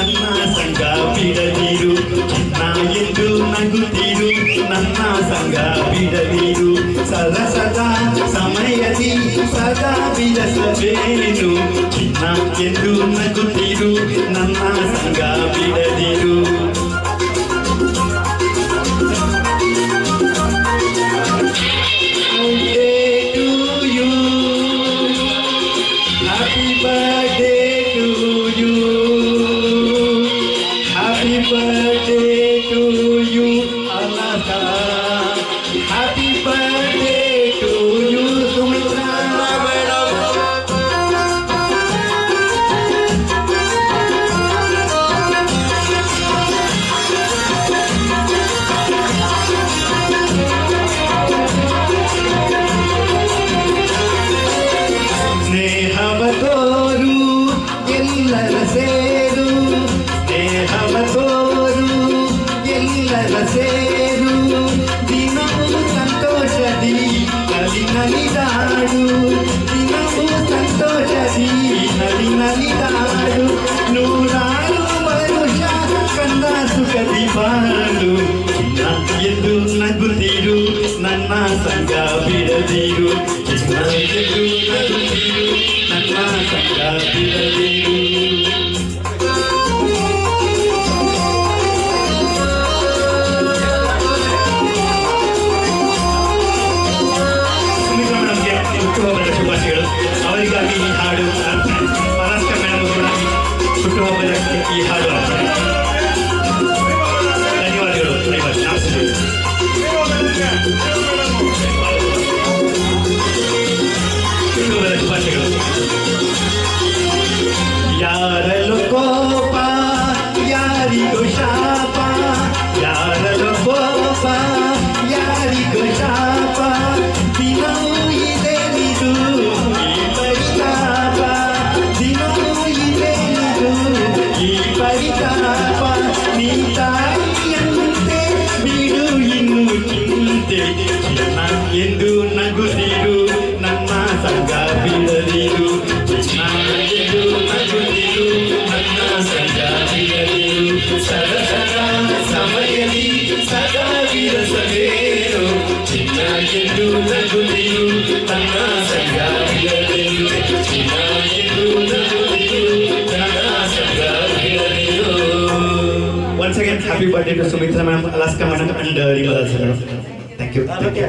ನನ್ನ ಸಂಗ ಬಿಡದಿರು ಚಿನ್ನ ಎಂದು ನಗುತ್ತಿರು ನನ್ನ ಸಂಗ ಬಿಡದಿರು ಸದಾ ಸದಾ ಸಮಯದಿ ಸದಾ ಬಿಡಸಬೇನು ಚಿನ್ನ ಎಂದು ನಗುತ್ತಿರು Happy birthday ನಲಿ ನಲಿದಾಡು ದಿನವೂ ಸಂತೋಷದಿ ನಲಿ ನಲಿದಾಡು ನೂರಾರು ವರುಷ ಕಂದ ಸುಖದಿ ಬಾಳು ಚಿನ್ನ ಎಂದು ನಗುತ್ತಿರು ನನ್ನ ಸಂಗ ಬಿಡದಿರು ಚಿನ್ನ ಎಂದು ನಗುತ್ತಿರು ನನ್ನ ಸಂಗ ಬಿಡದಿರು ಈ ಹಾಡು ಅರ್ಪಣೆ ಪರಾಸ್ಕ ಮೇಡಮ್ ಕೂಡ ಹುಟ್ಟುಹಬ್ಬದ ಈ ಹಾಡು ಅರ್ಪಣೆ ವಿರಸಬೇರು ಚಿನ್ನ ಎಂದು ನಗುತ್ತಿರು ನನ್ನ ಸಂಗ ಬಿಡದಿರು ಚಿನ್ನ ಎಂದು ನಗುತ್ತಿರು ನನ್ನ ಸಂಗ ಬಿಡದಿರು Once again, happy birthday to Sumitra ma'am, Alaska madam, and uh, Rimala sir. Thank you. Thank you.